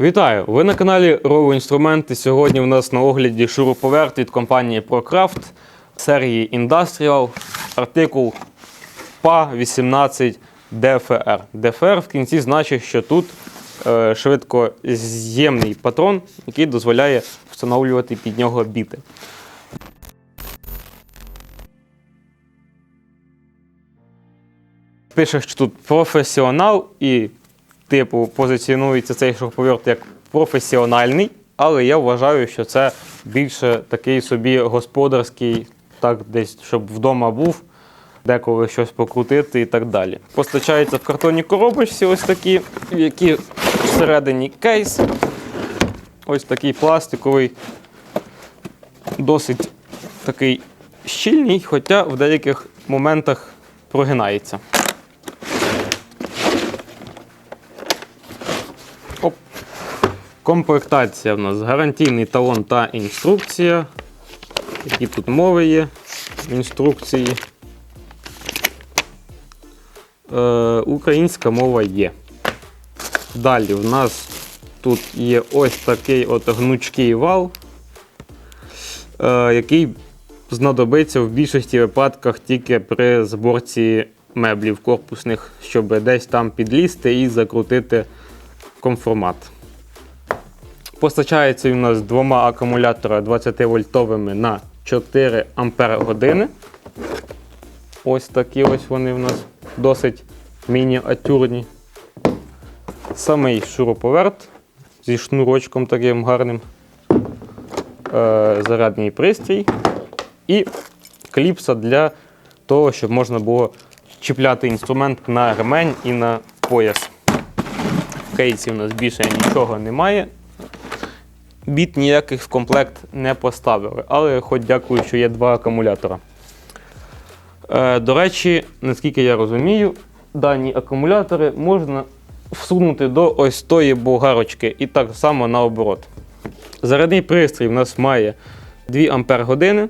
Вітаю! Ви на каналі Rovo Інструменти. Сьогодні у нас на огляді шуруповерт від компанії ProCraft серії Industrial, артикул PA18 DFR. DFR в кінці значить, що тут е, швидкоз'ємний патрон, який дозволяє встановлювати під нього біти. Пише, що тут професіонал і типу, позиціонується цей шуруповерт як професіональний, але я вважаю, що це більше такий собі господарський, так десь, щоб вдома був, деколи щось покрутити і так далі. Постачається в картонній коробочці ось такі, в які всередині кейс. Ось такий пластиковий, досить такий щільний, хоча в деяких моментах прогинається. Комплектація в нас гарантійний талон та інструкція. Які тут мови є інструкції. Е, українська мова є. Далі в нас тут є ось такий от гнучкий вал, е, який знадобиться в більшості випадках тільки при зборці меблів корпусних, щоб десь там підлізти і закрутити конформат. Постачається він у нас двома акумуляторами 20-вольтовими на 4 Ампер години. Ось такі ось вони в нас досить мініатюрні. Самий шуруповерт зі шнурочком таким гарним. Е, зарядний пристрій і кліпса для того, щоб можна було чіпляти інструмент на ремень і на пояс. В кейсі у нас більше нічого немає. Біт ніяких в комплект не поставили, але хоч дякую, що є два акумулятора. Е, до речі, наскільки я розумію, дані акумулятори можна всунути до ось тої болгарочки і так само наоборот. Зарядний пристрій в нас має 2 Ампер години.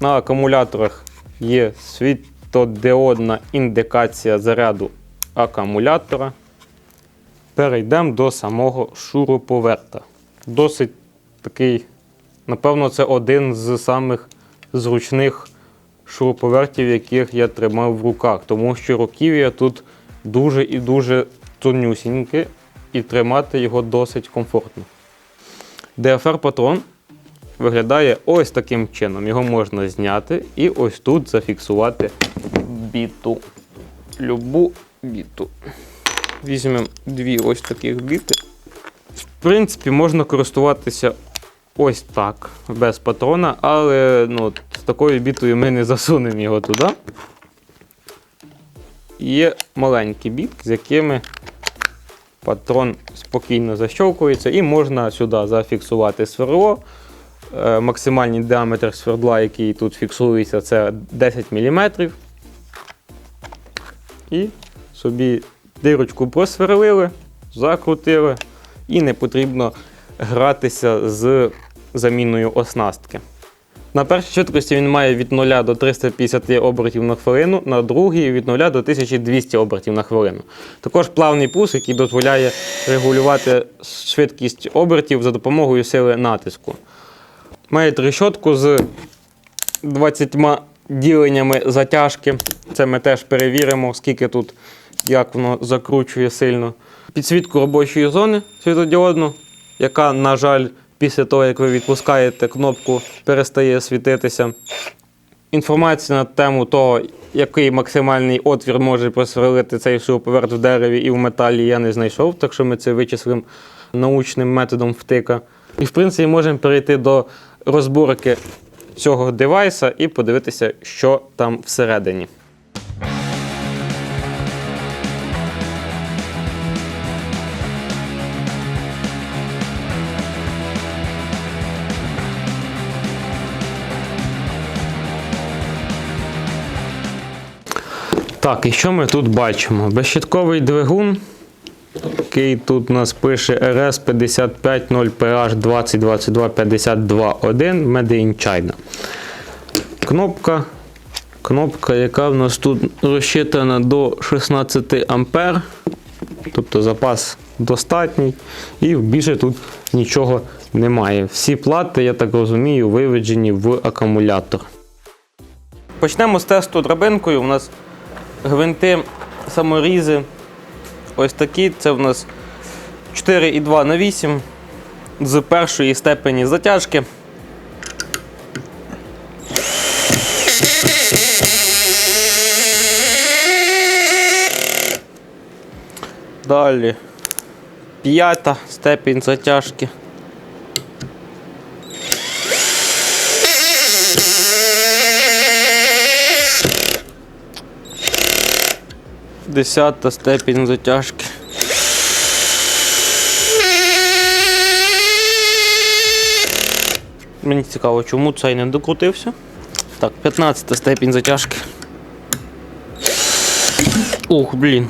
На акумуляторах є світодіодна індикація заряду акумулятора. Перейдемо до самого шуруповерта. Досить такий, напевно, це один з самих зручних шуруповертів, яких я тримав в руках, тому що руків'я тут дуже і дуже тонюсіньке, і тримати його досить комфортно. DFR патрон виглядає ось таким чином. Його можна зняти і ось тут зафіксувати біту. Любу біту. Візьмемо дві ось таких біти. В принципі, можна користуватися ось так, без патрона, але ну, з такою бітою ми не засунемо його туди. Є маленькі бітки, з якими патрон спокійно защовкується, і можна сюди зафіксувати сверло. Е, Максимальний діаметр свердла, який тут фіксується, це 10 мм. І собі дирочку просверлили, закрутили, і не потрібно гратися з заміною оснастки. На першій швидкості він має від 0 до 350 обертів на хвилину, на другій від 0 до 1200 обертів на хвилину. Також плавний пуск, який дозволяє регулювати швидкість обертів за допомогою сили натиску. Має трещотку з 20 діленнями затяжки. Це ми теж перевіримо, скільки тут, як воно закручує сильно. Підсвітку робочої зони світодіодну, яка, на жаль, після того, як ви відпускаєте кнопку, перестає світитися. Інформація на тему того, який максимальний отвір може просверлити цей шуруповерт в дереві і в металі, я не знайшов, так що ми це вичислимо научним методом втика. І, в принципі, можемо перейти до розборки цього девайса і подивитися, що там всередині. Так, і що ми тут бачимо? Безщитковий двигун, який тут у нас пише RS 550 PH 2022 52 1 Made in China. Кнопка. Кнопка, яка в нас тут розчитана до 16 ампер. Тобто запас достатній і більше тут нічого немає. Всі плати, я так розумію, виведені в акумулятор. Почнемо з тесту драбинкою. У нас гвинти саморізи ось такі. Це в нас 4,2 на 8 з першої степені затяжки. Далі п'ята степінь затяжки. Десята степінь затяжки. Мені цікаво, чому цей не докрутився. Так, 15 степінь затяжки. Ух, блін.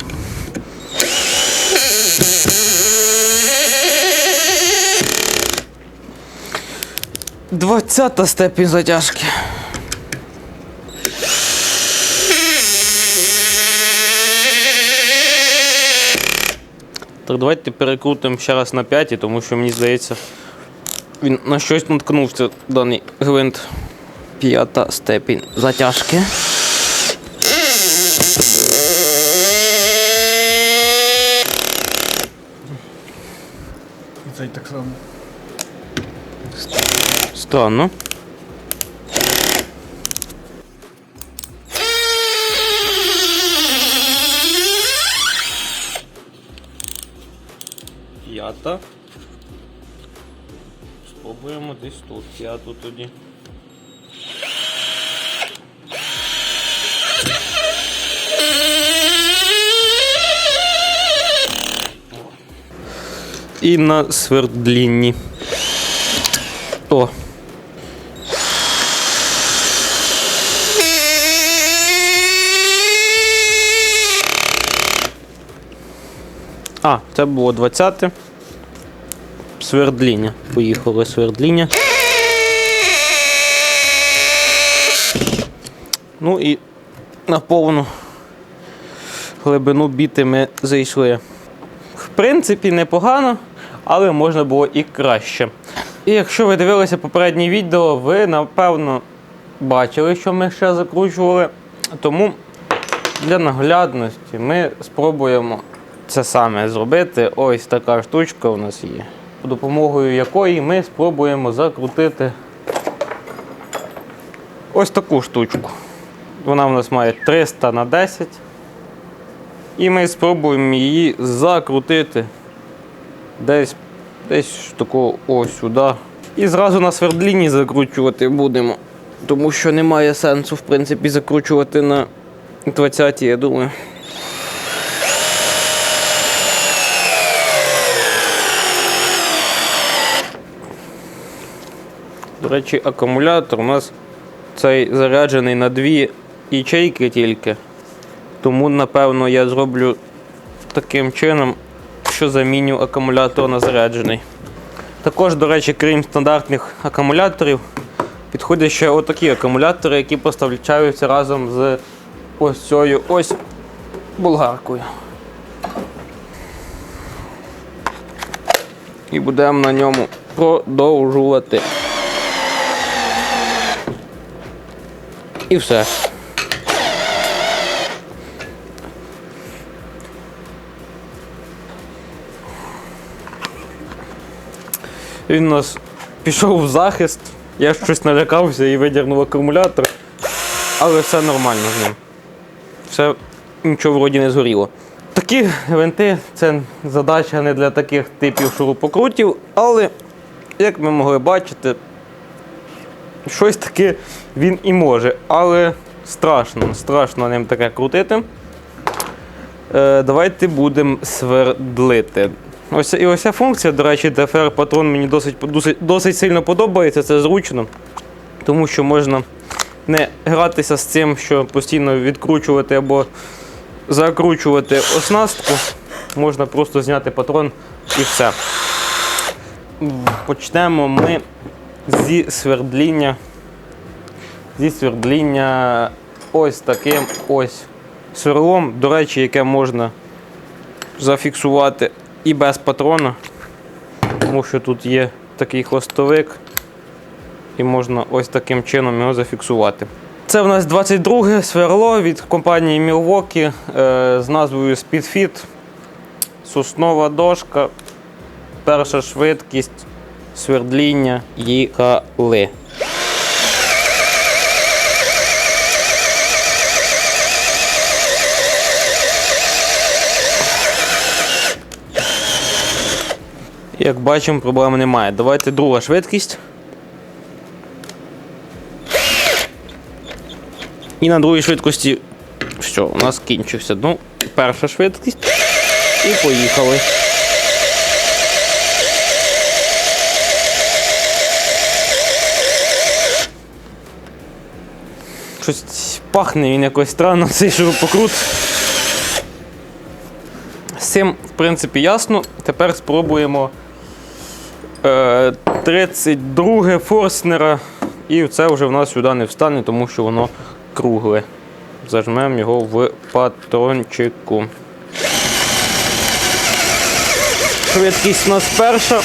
Двадцята степінь затяжки. Так, давайте перекрутимо ще раз на 5, тому що мені здається, він на щось наткнувся даний гвинт. П'ята степінь затяжки. І цей так само. Странно. П'ята. Спробуємо десь тут. П'яту тоді. І на свердлінні. О. А, це було 20. Свердління. Поїхали свердління. Ну і на повну глибину біти ми зайшли. В принципі, непогано, але можна було і краще. І якщо ви дивилися попереднє відео, ви напевно бачили, що ми ще закручували. Тому для наглядності ми спробуємо це саме зробити. Ось така штучка у нас є. Допомогою якої ми спробуємо закрутити ось таку штучку. Вона в нас має 300 на 10. І ми спробуємо її закрутити десь, десь такого ось сюди. І зразу на свердліні закручувати будемо. Тому що немає сенсу, в принципі, закручувати на 20 я думаю. До речі, акумулятор у нас цей заряджений на дві ячейки тільки. Тому, напевно, я зроблю таким чином, що заміню акумулятор на заряджений. Також, до речі, крім стандартних акумуляторів, підходять ще отакі акумулятори, які поставляються разом з ось цією ось болгаркою. І будемо на ньому продовжувати. І все. Він у нас пішов в захист, я щось налякався і видірнув акумулятор, але все нормально з ним. Все нічого вроді не згоріло. Такі гвинти це задача не для таких типів шурупокрутів, але, як ми могли бачити, щось таке він і може, але страшно, страшно ним таке крутити. Е, давайте будемо свердлити. Ось і ось ця функція, до речі, DFR патрон мені досить, досить, досить сильно подобається, це зручно, тому що можна не гратися з цим, що постійно відкручувати або закручувати оснастку. Можна просто зняти патрон і все. Почнемо ми зі свердління. Зі свердління ось таким ось сверлом, до речі, яке можна зафіксувати і без патрона, тому що тут є такий хвостовик, і можна ось таким чином його зафіксувати. Це в нас 22 сверло від компанії Milwaukee е, з назвою Speedfit. Соснова дошка, перша швидкість, свердління їхали. Як бачимо, проблем немає. Давайте друга швидкість. І на другій швидкості все, у нас кінчився. Ну, перша швидкість. І поїхали. Щось пахне він якось странно, цей шурупокрут. З цим, в принципі, ясно. Тепер спробуємо е, 32 Форснера. І це вже в нас сюди не встане, тому що воно кругле. Зажмемо його в патрончику. Швидкість у нас перша.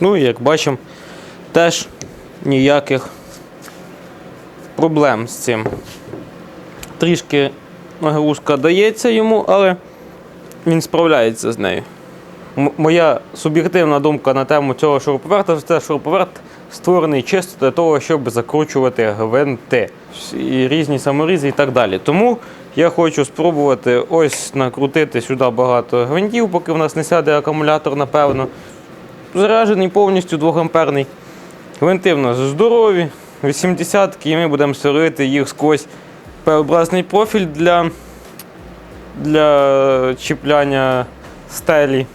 Ну і як бачимо, теж ніяких проблем з цим. Трішки нагрузка дається йому, але він справляється з нею. Моя суб'єктивна думка на тему цього шуруповерта це шуруповерт створений чисто для того, щоб закручувати гвинти і різні саморізи і так далі. Тому я хочу спробувати ось накрутити сюди багато гвинтів, поки в нас не сяде акумулятор, напевно. Заряджений повністю 2 амперний. Гвинти в нас здорові, 80 і ми будемо сверлити їх сквозь П-образний профіль для, для чіпляння стелі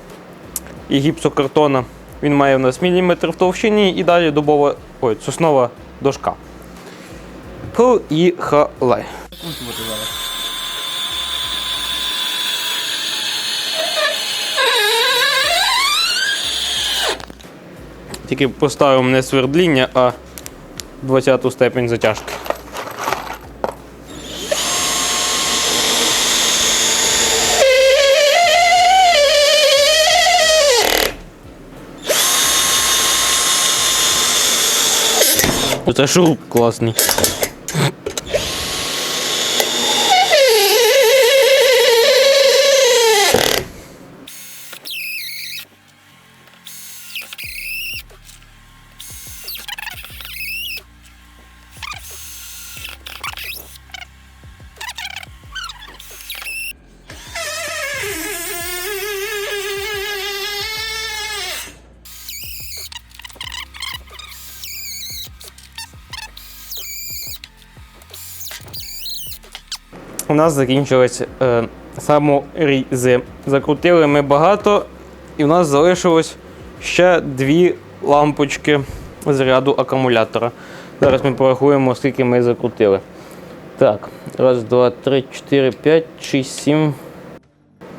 і гіпсокартона. Він має в нас міліметр в товщині і далі дубова, ой, соснова дошка. Поїхали. Тільки поставимо не свердління, а 20 степень затяжки. Це шуруп класний. У нас закінчились е, саморізи. Закрутили ми багато, і в нас залишилось ще дві лампочки заряду акумулятора. Зараз ми порахуємо, скільки ми закрутили. Так, раз, два, три, чотири, п'ять, шість, сім,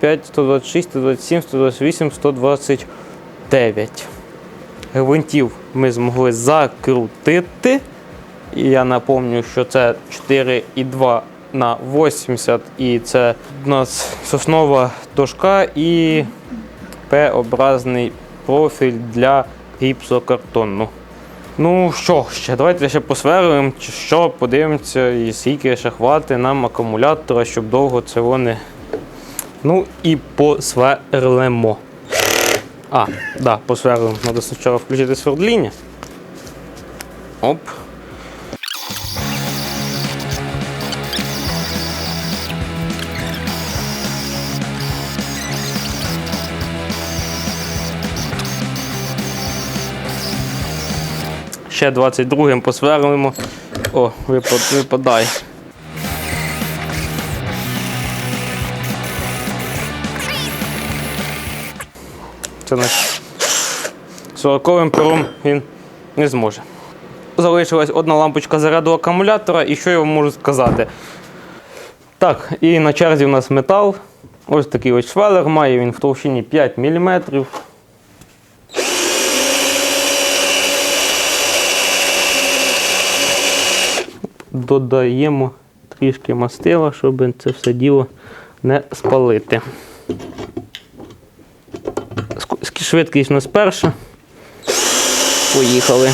п'ять, 126, 127, 128, 129. Гвинтів ми змогли закрутити. І я напомню, що це 4,2 на 80, і це у нас соснова дошка і П-образний профіль для гіпсокартону. Ну що ще, давайте ще посверлимо, що, подивимося, і скільки ще хватить нам акумулятора, щоб довго це вони. Ну і посверлимо. А, да, посверлимо. Треба спочатку включити свердління. Оп. Ще 22-м посверлимо. О, випад, випадає. Це наш 40-м пером він не зможе. Залишилась одна лампочка заряду акумулятора, і що я вам можу сказати? Так, і на черзі у нас метал. Ось такий ось швелер має він в товщині 5 мм. Додаємо трішки мастила, щоб це все діло не спалити. Швидкість у нас перша. Поїхали.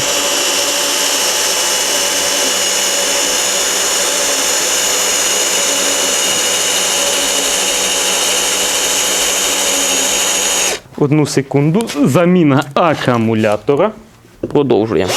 Одну секунду. Заміна акумулятора. Продовжуємо.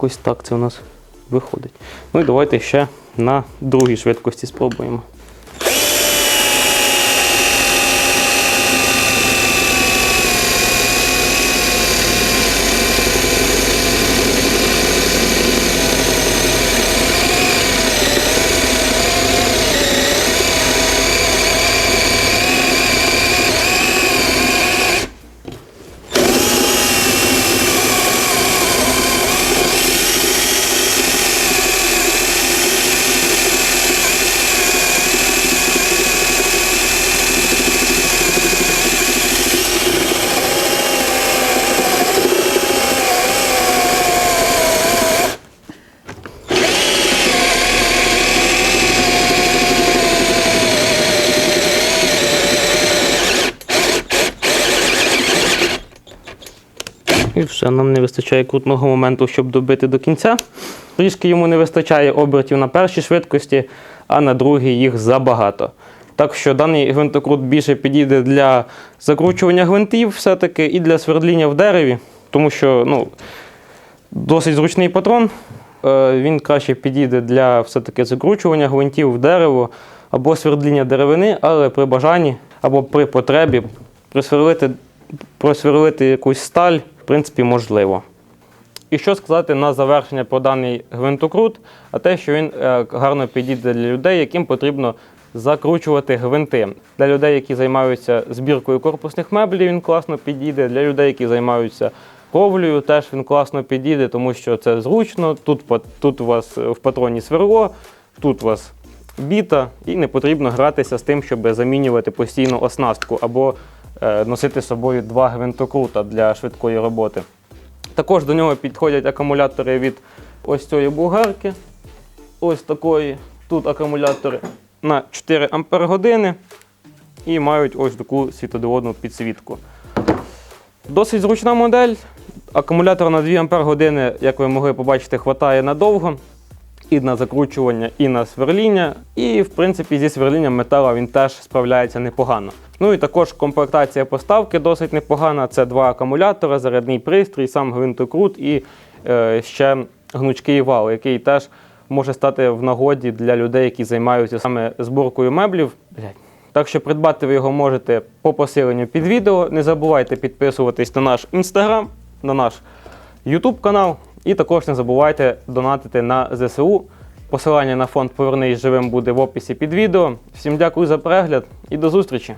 Якось так це у нас виходить. Ну і давайте ще на другій швидкості спробуємо. Нам не вистачає крутного моменту, щоб добити до кінця. Трішки йому не вистачає обертів на першій швидкості, а на другій їх забагато. Так що даний гвинтокрут більше підійде для закручування гвинтів все-таки і для свердління в дереві, тому що ну, досить зручний патрон. Е, Він краще підійде для все-таки закручування гвинтів в дерево або свердління деревини, але при бажанні або при потребі просверлити, просверлити якусь сталь, принципі, можливо. І що сказати на завершення про даний гвинтокрут, а те, що він е, гарно підійде для людей, яким потрібно закручувати гвинти. Для людей, які займаються збіркою корпусних меблів, він класно підійде. Для людей, які займаються ковлею, теж він класно підійде, тому що це зручно. Тут, тут у вас в патроні сверло, тут у вас біта, і не потрібно гратися з тим, щоб замінювати постійно оснастку або е, носити з собою два гвинтокрута для швидкої роботи. Також до нього підходять акумулятори від ось цієї булгарки. Ось такої. Тут акумулятори на 4 Ампер години. і мають ось таку світодіодну підсвітку. Досить зручна модель. Акумулятор на 2 Ампер години, як ви могли побачити, хватає надовго. І на закручування, і на сверління. І, в принципі, зі сверлінням металу він теж справляється непогано. Ну і також комплектація поставки досить непогана. Це два акумулятори, зарядний пристрій, сам гвинтокрут і е, ще гнучкий вал, який теж може стати в нагоді для людей, які займаються саме зборкою меблів. Так що придбати ви його можете по посиленню під відео. Не забувайте підписуватись на наш інстаграм, на наш YouTube канал. І також не забувайте донатити на ЗСУ. Посилання на фонд Повернись живим буде в описі під відео. Всім дякую за перегляд і до зустрічі!